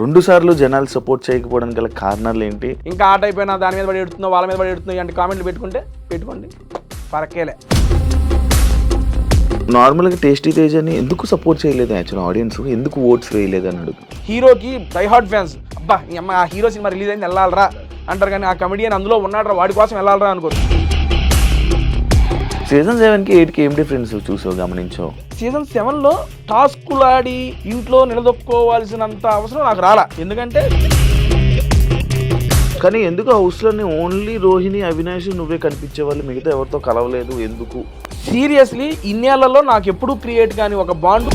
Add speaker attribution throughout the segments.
Speaker 1: రెండు సార్లు జనాలు సపోర్ట్ చేయకపోవడానికి గల కారణాలు ఏంటి?
Speaker 2: ఇంకా ఆట అయిపోయినా దాని మీద పడి ఎడుతున్నావు వాళ్ళ మీద పడి ఎడుతున్నావు అంటే కామెంట్లు పెట్టుకుంటే పెట్టుకోండి. పరకేలే
Speaker 1: నార్మల్గా టేస్టీ తేజని ఎందుకు సపోర్ట్ చేయలేదు యాక్చువల్ ఆడియన్స్ ఎందుకు ఓట్స్ వేయలేదు అని అడుగు.
Speaker 2: హీరోకి డైహార్డ్ ఫ్యాన్స్ అబ్బా ఈ అమ్మ ఆ హీరో సినిమా రిలీజ్ అయింది వెళ్ళాలరా. అంటారు కానీ ఆ కమెడియన్ అందులో ఉన్నాడు వాడి కోసం వెళ్ళాలరా అనుకోరు.
Speaker 1: సీజన్ సెవెన్కి ఎయిట్కి ఏం డిఫరెన్స్ చూసావు గమనించావు?
Speaker 2: సీజన్ సెవెన్లో టాస్కులు ఆడి ఇంట్లో నిలదొక్కోవాల్సినంత అవసరం నాకు రాలా. ఎందుకంటే
Speaker 1: కానీ ఎందుకు హౌస్లోని ఓన్లీ రోహిణి అవినాష్ నువ్వే కనిపించే వాళ్ళు? మిగతా ఎవరితో కలవలేదు ఎందుకు?
Speaker 2: సీరియస్లీ ఇన్నేళ్ళలో నాకు ఎప్పుడూ క్రియేట్ కానీ ఒక బాండ్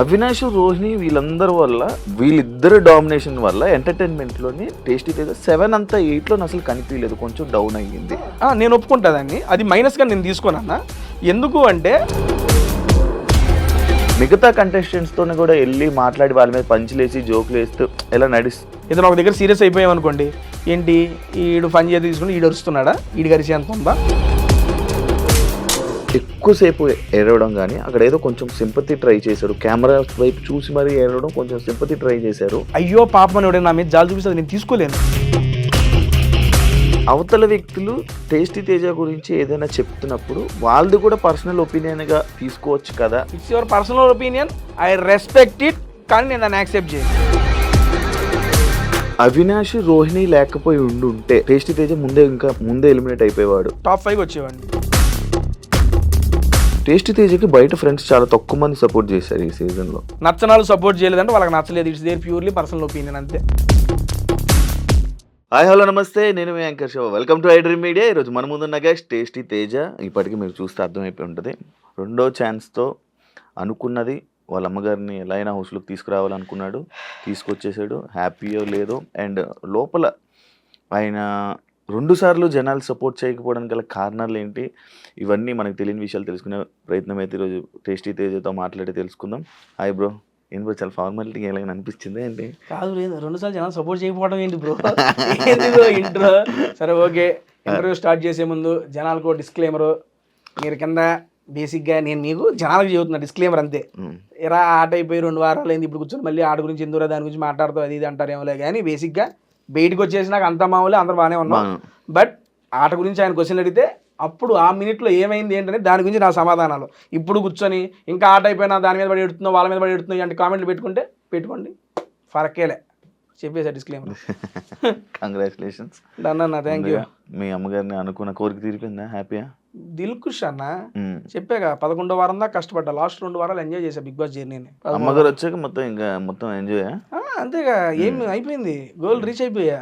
Speaker 1: అవినాష్ రోహిణి వీళ్ళందరి వల్ల వీళ్ళిద్దరు డామినేషన్ వల్ల ఎంటర్టైన్మెంట్లోని టేస్టీ తేజ సెవెన్ అంతా ఎయిట్లో అసలు కనిపించలేదు. కొంచెం డౌన్ అయ్యింది.
Speaker 2: నేను ఒప్పుకుంటా దాన్ని. అది మైనస్గా నేను తీసుకోనన్నా ఎందుకు అంటే
Speaker 1: మిగతా contestants-తోని కూడా వెళ్ళి మాట్లాడి వాళ్ళ మీద పంచులేసి జోకులు వేస్తూ ఇలా నడిస్తూ
Speaker 2: ఏదైనా ఒక దగ్గర సీరియస్ అయిపోయామనుకోండి. ఏంటి? ఈడు పని చేతి తీసుకుని ఈడు అరుస్తున్నాడా? ఈడు గరిచి ఎంత ఉందా?
Speaker 1: ఎక్కువసేపు ఏడవడం కానీ అక్కడ ఏదో కొంచెం సింపతి ట్రై చేశారు. కెమెరా వైపు చూసి మరీ ఏడవడం కొంచెం సింపతి ట్రై చేశారు.
Speaker 2: అయ్యో పాపం అని ఎవడైనా నా మీద జాలి చూపిస్తుంది నేను తీసుకోలేను.
Speaker 1: అవతల వ్యక్తులు టేస్టీ తేజ గురించి ఏదైనా చెప్తున్నప్పుడు వాళ్ళది కూడా పర్సనల్ ఒపీనియన్గా తీసుకోవచ్చు కదా.
Speaker 2: It's your personal opinion I respect it కానీ నేను దాన్ని యాక్సెప్ట్ చేయను.
Speaker 1: అవినాష్ రోహిణి లేకపోయి ఉండుంటే టేస్టీ తేజ ముందే ఇంకా ముందే ఎలిమినేట్ అయిపోయేవాడు.
Speaker 2: టాప్ ఫైవ్ వచ్చేవాడిని.
Speaker 1: టేస్టీ తేజకి బయట ఫ్రెండ్స్ చాలా తక్కువ మంది సపోర్ట్ చేశారు ఈ సీజన్లో
Speaker 2: నచ్చనాలు సపోర్ట్ చేయలేదంటే వాళ్ళకి నచ్చలేదు. It's there purely personal opinion అంతే.
Speaker 1: హాయ్ హలో నమస్తే. నేను మీ anchor show welcome to I dream media ఈరోజు మన ముందున్న గెస్ట్ టేస్టీ తేజ. ఇప్పటికీ మీరు చూస్తే అర్థమైపోయి ఉంటుంది. రెండో ఛాన్స్తో అనుకున్నది వాళ్ళ అమ్మగారిని ఎలా అయినా హౌస్లోకి తీసుకురావాలనుకున్నాడు. తీసుకొచ్చేసాడు. హ్యాపీయో లేదో. అండ్ లోపల ఆయన రెండు సార్లు జనాలు సపోర్ట్ చేయకపోవడానికి గల కారణాలు ఏంటి? ఇవన్నీ మనకు తెలియని విషయాలు తెలుసుకునే ప్రయత్నం అయితే ఈరోజు టేస్టీ తేజతో మాట్లాడి తెలుసుకుందాం. హాయ్ బ్రో ఏం బ్రో చాలా ఫార్మాలిటీ ఎలా అనిపించింది ఏంటి?
Speaker 2: కాదు లేదు రెండు సార్లు జనాలు సపోర్ట్ చేయకపోవడం ఏంటి బ్రో ఇంట్రో సరే ఓకే. ఇంటర్వ్యూ స్టార్ట్ చేసే ముందు జనాలకు డిస్క్లైమర్ మీరు కింద బేసిక్గా నేను మీకు జనాలకు చెబుతున్నా డిస్క్లైమర్ అంతే.
Speaker 1: ఉమ్,
Speaker 2: ఎరా ఆట అయిపోయి రెండు వారాలు అయింది ఇప్పుడు కూర్చొని మళ్ళీ ఆట గురించి ఎందుకు దాని గురించి మాట్లాడుతావు అది ఇది అంటారేమోలే కానీ బేసిక్గా బయటకు వచ్చేసి నాకు అంత మామూలే అందరు బాగానే ఉన్నాం. బట్ ఆట గురించి ఆయన క్వశ్చన్ అడిగితే అప్పుడు ఆ మినిట్లో ఏమైంది ఏంటనే దాని గురించి నా సమాధానాలు. ఇప్పుడు కూర్చొని ఇంకా ఆట అయిపోయినా దాని మీద పడి ఎడుతున్నావు వాళ్ళ మీద పడి ఎడుతున్నావు అంటే కామెంట్లు పెట్టుకుంటే పెట్టుకోండి. ఫరకేలే. చెప్పేసా డిస్క్లైమర్
Speaker 1: కంగ్రాచులేషన్స్
Speaker 2: డన్ అన్న థ్యాంక్ యూ
Speaker 1: మీ అమ్మగారిని అనుకున్న కోరిక తీరిపోయిందా? హ్యాపీయా
Speaker 2: దిల్ ఖుష్ అన్న చెప్పాగా పదకొండో వారం దాకా కష్టపడ్డా లాస్ట్ రెండు వారాలు ఎంజాయ్ చేశా బిగ్ బాస్ జర్నీని
Speaker 1: అమ్మగారు వచ్చాక మొత్తం ఇంకా మొత్తం ఎంజాయ్
Speaker 2: అంతేగా ఏం అయిపోయింది? గోల్ రీచ్ అయిపోయా?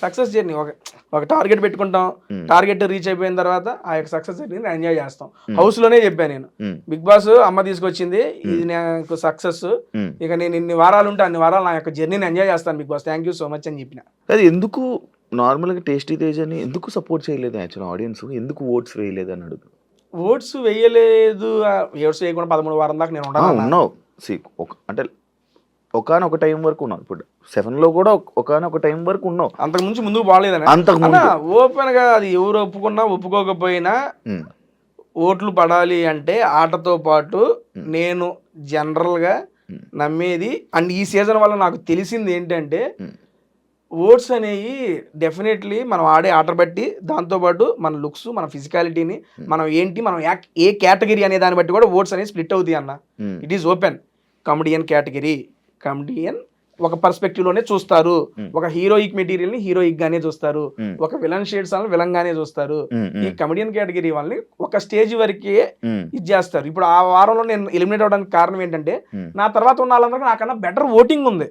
Speaker 2: సక్సెస్ జర్నీ ఒక ఒక టార్గెట్ పెట్టుకుంటాం. టార్గెట్ రీచ్ అయిపోయిన తర్వాత ఆ యొక్క సక్సెస్ ఎంజాయ్ చేస్తాం. హౌస్లోనే చెప్పాను నేను. బిగ్ బాస్ అమ్మ తీసుకొచ్చింది. ఇది నాకు సక్సెస్. ఇక నేను ఇన్ని వారాలు ఉంటే అన్ని వారాలు నా యొక్క జర్నీని ఎంజాయ్ చేస్తాను big boss. Thank you so much అని చెప్పిన.
Speaker 1: అది ఎందుకు నార్మల్గా టేస్టీ తేజని ఎందుకు సపోర్ట్ చేయలేదు యాక్చువల్ ఆడియన్స్? ఎందుకు ఓట్స్ వేయలేదు అని అడుగు.
Speaker 2: ఓట్స్ వేయలేదు. ఓట్స్ వేయకుండా పదమూడు వారం దాకా నేను
Speaker 1: ఒక అంటే ఒకనొక టైం వరకు ఉన్నావు. ఇప్పుడు సెవెన్లో కూడా ఒకనొక టైం వరకు ఉన్నావు.
Speaker 2: అంతకు ముందు ముందుకు బాగాలేదని?
Speaker 1: అంతకు
Speaker 2: ఓపెన్గా అది ఎవరు ఒప్పుకున్నా ఒప్పుకోకపోయినా ఓట్లు పడాలి అంటే ఆటతో పాటు నేను
Speaker 1: జనరల్గా.
Speaker 2: నమ్మేది అండ్ ఈ సీజన్ వల్ల నాకు తెలిసింది ఏంటంటే ఓట్స్ అనేవి డెఫినెట్లీ మనం ఆడే ఆట బట్టి దాంతోపాటు మన లుక్స్ మన ఫిజికాలిటీని మనం ఏంటి మనం ఏ కేటగిరీ అనే దాన్ని బట్టి కూడా ఓట్స్ అనేవి స్ప్లిట్ అవుతాయి అన్న. It is open. Comedian category. Comedian ఒక పర్స్పెక్టివ్లోనే చూస్తారు. ఒక హీరోయిక్ మెటీరియల్ని హీరోయిక్ గానే చూస్తారు. ఒక విలన్ షేడ్స్ వాళ్ళని విలన్ గానే చూస్తారు. ఈ కమెడియన్ కేటగిరీ వాళ్ళని ఒక స్టేజ్ వరకే ఇది చేస్తారు ఇప్పుడు ఆ వారంలో నేను ఎలిమినేట్ అవడానికి కారణం ఏంటంటే నా తర్వాత ఉన్న వాళ్ళందరికీ నాకన్నా బెటర్ ఓటింగ్ ఉంది.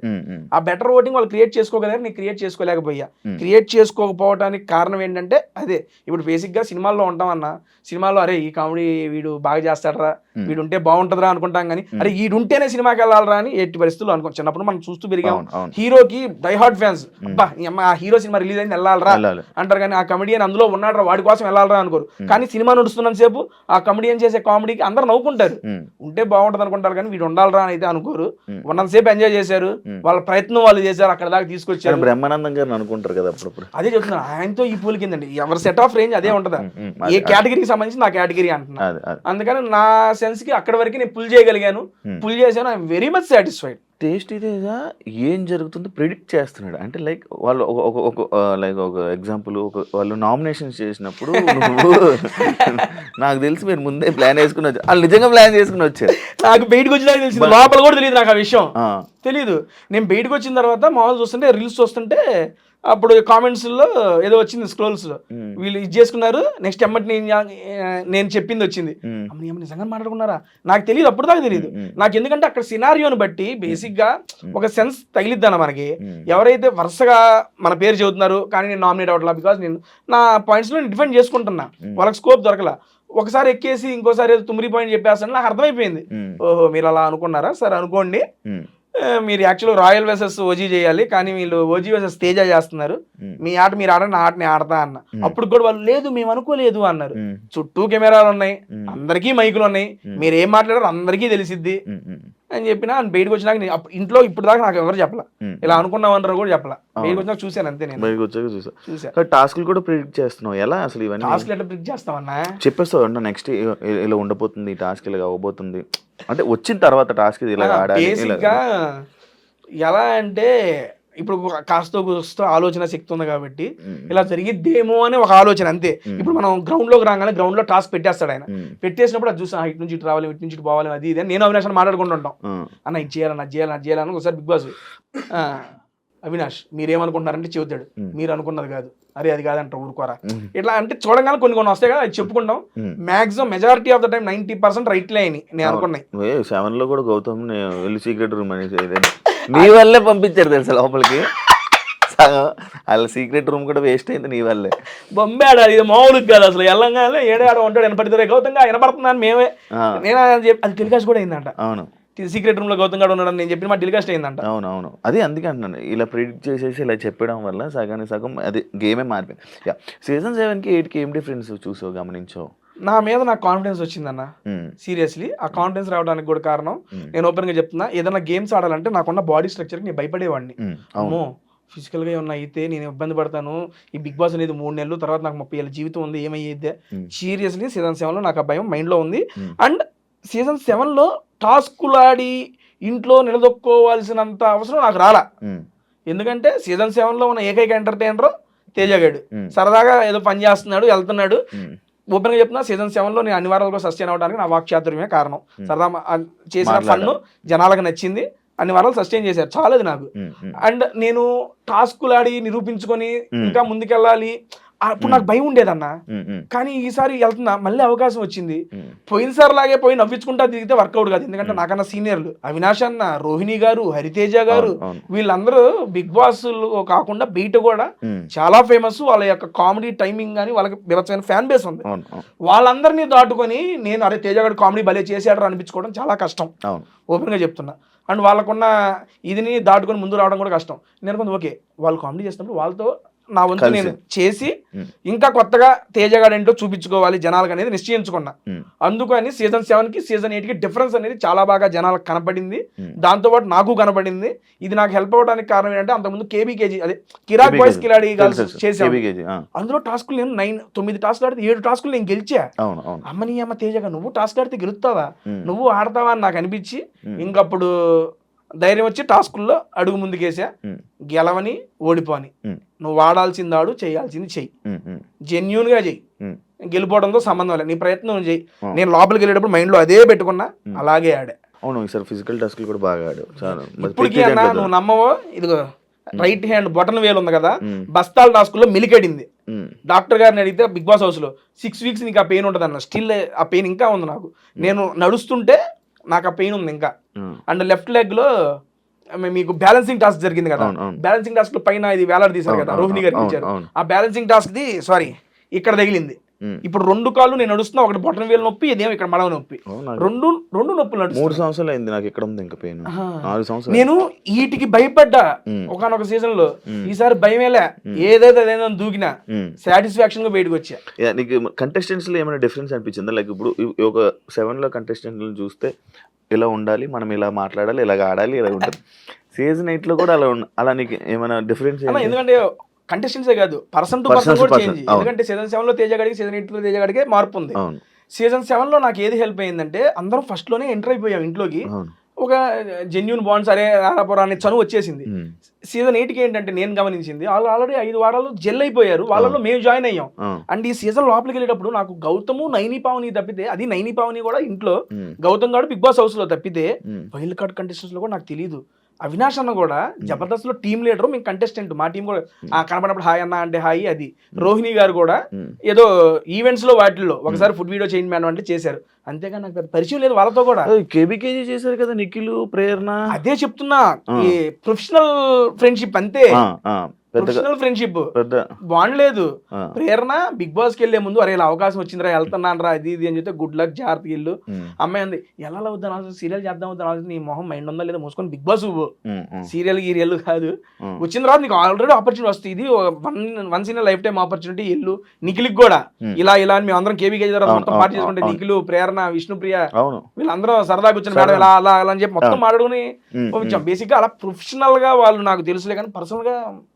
Speaker 2: ఆ బెటర్ ఓటింగ్ వాళ్ళు క్రియేట్ చేసుకోగలిగారు నేను క్రియేట్ చేసుకోలేకపోయా. క్రియేట్ చేసుకోకపోవడానికి కారణం ఏంటంటే అదే. ఇప్పుడు బేసిక్గా సినిమాల్లో ఉంటాం అన్న సినిమాలో అరే ఈ కామెడీ వీడు బాగా చేస్తాడరా. వీడు ఉంటే బాగుంటుందిరా అనుకుంటాం కానీ అరే వీడు ఉంటేనే సినిమాకి వెళ్ళాలరా అని ఎట్టి పరిస్థితుల్లో అనుకో చిన్నప్పుడు మనం చూస్తూ పెరిగాం. హీరోకి డైహార్డ్ ఫ్యాన్స్ అబ్బా అమ్మ ఆ హీరో సినిమా రిలీజ్ అయింది వెళ్ళాలరా
Speaker 1: వెళ్ళాలి.
Speaker 2: అంటారు కానీ ఆ కమెడియన్ అందులో ఉన్నాడు వాడి కోసం వెళ్ళాలరా అనుకోరు. కానీ సినిమా నడుస్తున్నంత సేపు ఆ కమెడియన్ చేసే కామెడీకి అందరు నవ్వుకుంటారు. ఉంటే బాగుంటుంది అనుకుంటారు కానీ వీడు ఉండాలరా అని అయితే అనుకోరు. ఉన్నంతసేపు ఎంజాయ్ చేశారు. వాళ్ళ ప్రయత్నం వాళ్ళు చేశారు అక్కడ దాకా తీసుకొచ్చారు.
Speaker 1: బ్రహ్మానందం గారిని అనుకుంటారు కదా అప్పుడప్పుడు.
Speaker 2: అదే చెప్తున్నాను ఆయనతో ఈ పూల్ కిందండి. ఎవరి సెట్ ఆఫ్ రేంజ్ అదే ఉంటుందా? ఏ కేటగిరీకి సంబంధించి నా కేటగిరీ అంటున్నా.
Speaker 1: అది అది.
Speaker 2: అందుకని నా సెన్స్కి అక్కడ వరకు నేను పుల్ చేయగలిగాను. పుల్ చేశాను. I'm very much satisfied.
Speaker 1: Taste ఇదేగా? ఏం జరుగుతుందో ప్రిడిక్ట్ చేస్తున్నాడు. అంటే లైక్ వాళ్ళు ఒక ఒక లైక్ ఒక ఎగ్జాంపుల్ ఒక వాళ్ళు నామినేషన్స్ చేసినప్పుడు నాకు తెలిసి మీరు ముందే ప్లాన్ వేసుకుని వచ్చారు వాళ్ళు నిజంగా ప్లాన్ చేసుకుని వచ్చారు.
Speaker 2: నాకు బయటకు వచ్చినాక తెలిసింది. లోపల కూడా తెలియదు నాకు ఆ విషయం.
Speaker 1: ఆ,
Speaker 2: తెలీదు. నేను బయటకు వచ్చిన తర్వాత మామూలు చూస్తుంటే రీల్స్ చూస్తుంటే అప్పుడు కామెంట్స్లో ఏదో వచ్చింది స్క్రోల్స్లో.
Speaker 1: ఉమ్,
Speaker 2: వీళ్ళు ఇది చేసుకున్నారు నెక్స్ట్ ఎమ్మటి నేను నేను చెప్పింది వచ్చింది. అమ్మ, నిజంగా మాట్లాడుకున్నారా? నాకు తెలియదు అప్పుడు దాకా తెలియదు. నాకు ఎందుకంటే అక్కడ సినారియోని బట్టి బేసిక్గా ఒక సెన్స్ తగిలిద్దన్న మనకి. ఎవరైతే వరుసగా మన పేరు చెబుతున్నారు కానీ నేను నామినేట్ అవ్వట్లా బికాస్ నేను నా పాయింట్స్లో డిఫెండ్ చేసుకుంటున్నా. వాళ్ళకి స్కోప్ దొరకలా. ఒకసారి ఎక్కేసి ఇంకోసారి ఏదో తుమ్మిరి పాయింట్ చెప్పేస్తాను నాకు అర్థమైపోయింది. ఓహో మీరు అలా అనుకున్నారా? సరే అనుకోండి. మీరు యాక్చువల్ రాయల్ వెసెస్ ఓజీ చేయాలి కానీ వీళ్ళు ఓజీ వెసెస్ తేజ చేస్తున్నారు. మీ ఆట మీరు ఆడ నా ఆట నేను ఆడతా అన్న. అప్పుడు కూడా వాళ్ళు లేదు మేము అనుకోలేదు అన్నారు. చుట్టూ కెమెరాలు ఉన్నాయి. అందరికీ మైకులు ఉన్నాయి. మీరు ఏం మాట్లాడారో అందరికీ తెలిసిద్ది. అని చెప్పిన ఆయన బయటకు వచ్చినాక నేను అప్పుడు ఇంట్లో ఇప్పుడు దాకా నాకు ఎవరు చెప్పలా. ఇలా అనుకున్నామన్నారు కూడా చెప్పలా. బయటకు వచ్చినాక చూశాను అంతే నేను.
Speaker 1: బయటకు వచ్చాక చూసా టాస్క్లు కూడా ప్రిడిక్ట్ చేస్తున్నావు. ఎలా అసలు ఇవన్నీ?
Speaker 2: టాస్క్ ఎట్లా ప్రిక్ చేస్తామన్నా
Speaker 1: చెప్పేస్తావు అంటే నెక్స్ట్ ఇలా ఉండబోతుంది టాస్క్ ఇలా అవ్వబోతుంది. అంటే వచ్చిన తర్వాత టాస్క్ ఇది ఇలా ఆడాలి
Speaker 2: ఎలా అంటే ఇప్పుడు కాస్త కూస్తో ఆలోచన శక్తి ఉంది కాబట్టి ఇలా జరిగిద్దేమో అని ఒక ఆలోచన అంతే. ఇప్పుడు మనం గ్రౌండ్లోకి రాగానే గ్రౌండ్లో టాస్క్ పెట్టేస్తాడు ఆయన. పెట్టేసినప్పుడు అది చూసి "ఆ, ఇటు నుంచి ఇటు రావాలి ఇటు నుంచి ఇటు పోవాలి అది ఇది అని నేను అవినాష్ అని మాట్లాడుకుంటుంటాం అన్న ఇది చేయాలన్న అది చేయాలని ఒకసారి బిగ్ బాస్ అవినాష్ మీరేమనుకుంటున్నారంటే చెబుతాడు. మీరు అనుకున్నది కాదు. అరే అది కాదంట ఊరుకోరా. ఇట్లా అంటే చూడగానే కొన్ని కొన్ని వస్తాయి కదా అది చెప్పుకుంటాం. Maximum majority of the time ninety percent రైట్లే అయినాయి నేను అనుకున్నాయి
Speaker 1: సెవెన్లో కూడా గౌతమ్ వెళ్ళి సీక్రెట్ రూమ్ అనేసి ఏదైనా నీ వల్లే పంపించారు తెలుసా లోపలికి? సగం. వాళ్ళ సీక్రెట్ రూమ్ కూడా వేస్ట్ అయింది నీ వల్లే.
Speaker 2: బొంబాడ ఇది మామూలుగా కాదు అసలు. ఎల్లంగానే ఏడాడ ఉంటాడు వినపడితే గౌతంగా వినపడుతుందని మేమే నేను అది టెలికాస్ట్ కూడా అయిందంట.
Speaker 1: అవును.
Speaker 2: సీక్రెట్ రూమ్లో గౌతమ్ గారు ఉన్నాడని నేను చెప్పిన మా టెలికాస్ట్ అయిందంట.
Speaker 1: అవును అవును. అది అందుకే అంటున్నాను. ఇలా ప్రిడిక్ట్ చేసేసి ఇలా చెప్పడం వల్ల సగానికి సగం అది గేమే మారిపోయింది. యా సీజన్ సెవెన్కి ఎయిట్కి ఏం డిఫరెన్స్ చూసావు గమనించావు?
Speaker 2: నా మీద నాకు కాన్ఫిడెన్స్ వచ్చిందన్న. సీరియస్లీ ఆ కాన్ఫిడెన్స్ రావడానికి కూడా కారణం నేను ఓపెన్గా చెప్తున్నా ఏదైనా గేమ్స్ ఆడాలంటే నాకున్న బాడీ స్ట్రక్చర్కి నేను భయపడేవాడిని. అమ్మో ఫిజికల్గా ఏమన్నా అయితే నేను ఇబ్బంది పడతాను ఈ బిగ్ బాస్ అనేది మూడు నెలలు తర్వాత నాకు ముప్పై ఏళ్ళ జీవితం ఉంది ఏమయ్యేదే? సీరియస్లీ సీజన్ సెవెన్లో నాకు ఆ భయం మైండ్లో ఉంది. అండ్ సీజన్ సెవెన్లో టాస్కులు ఆడి ఇంట్లో నిలదొక్కోవాల్సినంత అవసరం నాకు రాలా. ఎందుకంటే సీజన్ సెవెన్లో ఉన్న ఏకైక ఎంటర్టైనర్ తేజగాడు. సరదాగా ఏదో పని చేస్తున్నాడు వెళ్తున్నాడు.
Speaker 1: ఉమ్,
Speaker 2: ఓపెన్గా చెప్తున్నా సీజన్ సెవెన్లో నేను అన్ని వారాలు కూడా సస్టైన్ అవడానికి నా వాక్చాతుర్యమే కారణం. సరదా చేసిన ఫన్. జనాలకు నచ్చింది అన్ని వారాలు సస్టైన్ చేశారు చాలది నాకు అండ్ నేను టాస్కులు ఆడి నిరూపించుకొని. ఇంకా ముందుకెళ్ళాలి అప్పుడు నాకు భయం ఉండేదన్న. కానీ ఈసారి వెళ్తున్నా మళ్ళీ అవకాశం వచ్చింది. పోయినసారి లాగే పోయి నవ్వించుకుంటా దిగితే వర్కౌట్ కాదు. ఎందుకంటే నాకన్నా సీనియర్లు. అవినాష్ అన్న రోహిణి గారు హరితేజ గారు. వీళ్ళందరూ బిగ్ బాస్ కాకుండా బయట కూడా చాలా ఫేమస్ వాళ్ళ యొక్క కామెడీ టైమింగ్ కానీ వాళ్ళకి బీభత్సమైన ఫ్యాన్ బేస్ ఉంది. వాళ్ళందరినీ దాటుకొని నేను అరే తేజగాడు కామెడీ భలే చేశాడు అనిపించుకోవడం చాలా కష్టం.
Speaker 1: అవును.
Speaker 2: ఓపెన్గా చెప్తున్నా. అండ్ వాళ్ళకున్న ఇదిని దాటుకొని ముందు రావడం కూడా కష్టం. నేను కొంచెం ఓకే వాళ్ళు కామెడీ చేసినప్పుడు వాళ్ళతో నా వంతు. నేను చేసి ఇంకా కొత్తగా తేజగాడు ఏంటో చూపించుకోవాలి జనాలకు అనేది నిశ్చయించుకున్నా అందుకని సీజన్ సెవెన్కి సీజన్ ఎయిట్కి డిఫరెన్స్ అనేది చాలా బాగా జనాలకు కనపడింది. దాంతోపాటు నాకు కనపడింది. ఇది నాకు హెల్ప్ అవ్వడానికి కారణం ఏంటంటే అంతకుముందు కేబీకేజీ అదే కిరాక్ బాయ్స్. కిలాడి అందులో టాస్కులు నేను నైన్ తొమ్మిది టాస్కులు ఆడితే ఏడు టాస్కులు నేను గెలిచా. అమ్మని అమ్మ తేజగా నువ్వు టాస్క్ ఆడితే గెలుస్తావా? నువ్వు ఆడతావా అని నాకు అనిపించి ఇంకప్పుడు ధైర్యం వచ్చి టాస్కుల్లో అడుగు ముందుకేసా. గెలవని ఓడిపోని. నువ్వు ఆడాల్సింది ఆడు చేయాల్సింది చెయ్యి. జెన్యున్గా చెయ్యి. గెలిపోవడంతో సంబంధం లేదు. నీ ప్రయత్నం చెయ్యి. నేను లోపలికి వెళ్ళేటప్పుడు మైండ్లో అదే పెట్టుకున్నా. అలాగే ఆడా.
Speaker 1: అవును ఈసారి ఫిజికల్ టాస్క్లు కూడా బాగా మరి
Speaker 2: ఇప్పటికీ అన్న నువ్వు నమ్మవో? ఇదిగో రైట్ హ్యాండ్ బొటన్ వేలు ఉంది కదా బస్తాల టాస్కుల్లో మిలికెడింది.
Speaker 1: ఉమ్,
Speaker 2: డాక్టర్ గారిని అడిగితే బిగ్ బాస్ హౌస్లో సిక్స్ వీక్స్ నీకు ఆ పెయిన్ ఉంటుంది అన్న స్టిల్ ఆ పెయిన్ ఇంకా ఉంది నాకు. నేను నడుస్తుంటే నాకు ఆ పెయిన్ ఉంది ఇంకా అండ్ లెఫ్ట్ లెగ్లో మీకు బ్యాలెన్సింగ్ టాస్క్ జరిగింది కదా. బ్యాలెన్సింగ్ టాస్క్లో పైన ఇది వేలాడి తీశారు
Speaker 1: అవును,
Speaker 2: కదా రోహిణి ఇచ్చారు
Speaker 1: అవును.
Speaker 2: ఆ బ్యాలెన్సింగ్ టాస్క్ ది సారీ ఇక్కడ తగిలింది. ఇప్పుడు రెండు కాళ్ళు నేను నడుస్తున్నా ఒకటి బొటన్ వేలు నొప్పి ఇదేమో ఇక్కడ మడవ నొప్పి. రెండు రెండు నొప్పులు
Speaker 1: మూడు. సంవత్సరాలు అయింది నాకు ఇక్కడ ఉంది ఇంకా పెయిన్. నాలుగు సంవత్సరాలు.
Speaker 2: నేను వీటికి భయపడ్డా. ఒకనొక
Speaker 1: సీజన్లో.
Speaker 2: ఈసారి భయమేలే. ఏదైతే అదేదో దూకినా. సాటిస్ఫాక్షన్గా బయటకు వచ్చా.
Speaker 1: నీకు కంటెస్టెంట్స్లో ఏమైనా డిఫరెన్స్ అనిపించిందా? లైక్ ఇప్పుడు ఒక సెవెన్లో కంటెస్టెంట్లను చూస్తే ఇలా ఉండాలి మనం ఇలా మాట్లాడాలి ఇలాగ ఆడాలి ఇలా ఉంటుంది సీజన్ ఎయిట్లో కూడా అలా అలా నీకు ఏమైనా డిఫరెన్స్
Speaker 2: ఎందుకంటే కంటెస్టెంట్సే కాదు. పర్సన్ టు పర్సన్ కూడా చేంజ్. ఎందుకంటే సీజన్ సెవెన్లో తేజ గడికి సీజన్ ఎయిట్లో తేజ గడికే మార్పు ఉంది. సీజన్ సెవెన్లో నాకు ఏది హెల్ప్ అయిందంటే అందరం ఫస్ట్లోనే ఎంటర్ అయిపోయాం ఇంట్లోకి. ఒక జెన్యున్ బాండ్స్ అరే రారాపురా అనే చనువు వచ్చేసింది. సీజన్ ఎయిట్కి ఏంటంటే నేను గమనించింది వాళ్ళు ఆల్రెడీ ఐదు వారాలు జెల్ అయిపోయారు. వాళ్ళలో మేము జాయిన్ అయ్యాం. అండ్ ఈ సీజన్ లోపలికి వెళ్ళేటప్పుడు నాకు గౌతము నైని పావని తప్పితే అది నైని పావని కూడా ఇంట్లో. గౌతమ్ గారు బిగ్ బాస్ హౌస్లో తప్పితే. వైల్డ్ కార్డ్ కంటెస్టెంట్స్లో కూడా నాకు తెలియదు అవినాష్ అన్న కూడా జబర్దస్త్లో టీమ్ లీడర్ మేము కంటెస్టెంట్ మా టీం కూడా ఆ కనపడినప్పుడు హాయ్ అన్న అంటే హాయ్ అది. రోహిణి గారు కూడా. ఏదో ఈవెంట్స్లో వాటిల్లో ఒకసారి ఫుడ్ వీడియో చేయండి మేడం అంటే చేశారు. అంతేగాని నాకు పెద్ద పరిచయం లేదు వాళ్ళతో కూడా.
Speaker 1: కేబీకేజీ చేశారు కదా నిఖిల్ ప్రేరణ.
Speaker 2: అదే చెప్తున్నా. ఈ ప్రొఫెషనల్ ఫ్రెండ్షిప్ అంతే. ప్రొఫెషనల్ ఫ్రెండ్షిప్ బాండ్ లేదు. ప్రేరణ బిగ్ బాస్కి వెళ్ళే ముందు అరే ఇలా అవకాశం వచ్చిందిరా వెళ్తున్నాను రా అది ఇది అని చెప్తే గుడ్ లక్ జాగ్రత్త ఇల్లు
Speaker 1: ఉమ్.
Speaker 2: అమ్మాయి అంది ఎలా అవుతాను అసలు సీరియల్ చేద్దాం అవుతాను అసలు నీ మొహం మైండ్ ఉందా లేదా మూసుకొని బిగ్ బాస్ సీరియల్ గీరియల్ కాదు. వచ్చిన తర్వాత నీకు ఆల్రెడీ ఆపర్చునిటీ వస్తుంది. ఇది one once in life time opportunity ఇల్లు నిఖిల్కి కూడా. ఇలా ఇలా అని మేము అందరం కేబీకే తర్వాత
Speaker 1: అవును,
Speaker 2: మొత్తం పార్టీ చేసుకుంటే. నిఖిల్ ప్రేరణ విష్ణుప్రియ వీళ్ళందరూ సరదాగా వచ్చిన మేడం ఇలా అలా అలా అని చెప్పి మొత్తం మాట్లాడుకుని బేసిక్గా అలా ప్రొఫెషనల్గా వాళ్ళు నాకు తెలుసులే కానీ పర్సనల్గా